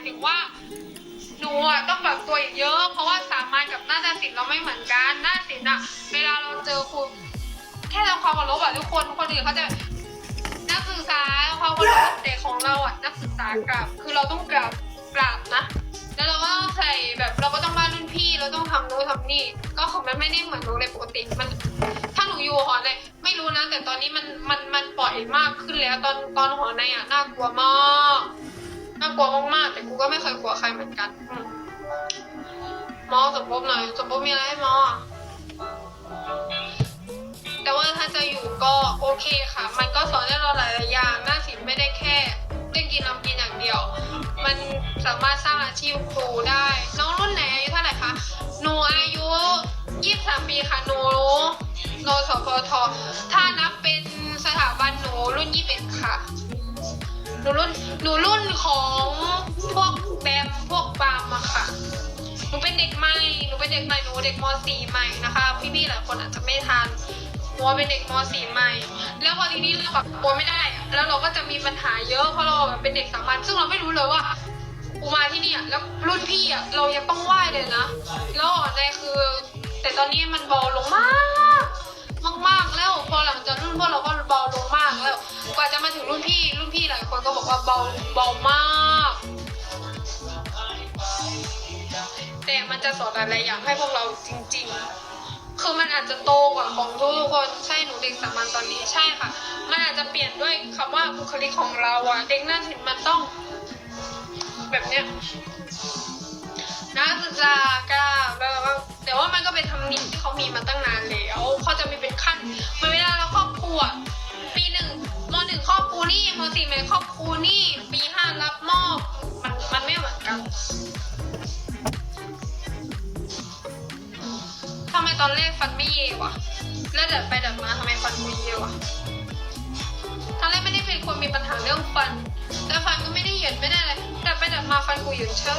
ายถึงว่าหนูอะต้องปรับตัวอีกเยอะ เพราะว่าสามัญกับน้าฏศิลป์เราไม่เหมือนกันน้าฏศิลป์อะ เวลาเราเจอครูแค่ทำความเคารพอะทุกคนคนอื่นเขาจะนักศึกษาความเคารพแต่ของเราอะนักศึกษากราบคือเราต้องกราบกราบนะแล้วเราก็ใส่แบบเราก็ต้องมารุ่นพี่เราต้องทำโน้นทำนี่ ก็ของมันไม่ได้เหมือนโรงเรียนปกติมัน ถ้าหนูอยู่หอในไม่รู้นะแต่ตอนนี้มันมันมันปล่อยมากขึ้นแล้วตอนตอนหอในอะน่ากลัวมาก น่ากลัวมากๆแต่กูก็ไม่เคยกลัวใครเหมือนกันมอสมภพหน่อยสมภพมีอะไรให้มอแต่ว่าถ้าจะอยู่ก็โอเคค่ะ มันก็สอนให้เราหลายๆอย่างหน้าศิลป์ไม่ได้แค่เล่นกินนำกินอย่างเดียว มันสามารถสร้างอาชีพครูได้ น้องรุ่นไหนอายุเท่าไหร่คะหนูอายุ23ปีค่ะหนูโนสพทถ้านับเป็นสถาบันหนูรุ่น21ค่ะ หนูรุ่นหนูรุ่นของพวกแบมพวกปาล์มอะค่ะ หนูเป็นเด็กใหม่ หนูเป็นเด็กใหม่ หนูเด็กม .4 ใหม่นะคะ พี่ๆหลายคนอาจจะไม่ทันหนูเป็นเด็กม .4 ใหม่ แล้วพอทีนี้เราปรับตัวไม่ได้ แล้วเราก็จะมีปัญหาเยอะ เพราะเราแบบเป็นเด็กสามัญ ซึ่งเราไม่รู้เลยว่ากูมาที่นี่แล้วรุ่นพี่อะเรายังต้องไหว้เลยนะ แล้วในคือ แต่ตอนนี้มันเบาลงมากมากๆแล้วพอหลังจากรุ่นพวกเราก็เบาลงมากแล้ว กว่าจะมาถึงรุ่นพี่รุ่นพี่หลาย คนก็บอกว่าเบาเบามาก แต่มันจะสอนอะไรอย่างให้พวกเราจริง ๆ คือมันอาจจะโตกว่าของทุกๆคนใช่หนูเด็กสามัญตอนนี้ใช่ค่ะ มันอาจจะเปลี่ยนด้วยคำว่าบุคลิกของเราอะเด็กน่าถึงมันต้อง แบบเนี้ยนักศึกษากล้าแล้วก็แต่ว่ามันก็เป็นธรรมเนียมที่เขามีมาตั้ง หนึ่งครอบครูนี่มสี่เป็นครอบครูนี่ปีห้ารับมอบ มันมันไม่เหมือนกันทำไมตอนแรกฟันไม่เยวะแล้วเดินไปเดินมาทำไมฟันกูเยวะตอนแรกไม่ได้เป็นคนมีปัญหาเรื่องฟัน แต่ฟันก็ไม่ได้เหยียดไม่ได้อะไรแต่ไปเดินมาฟันกูเหยียดเช่า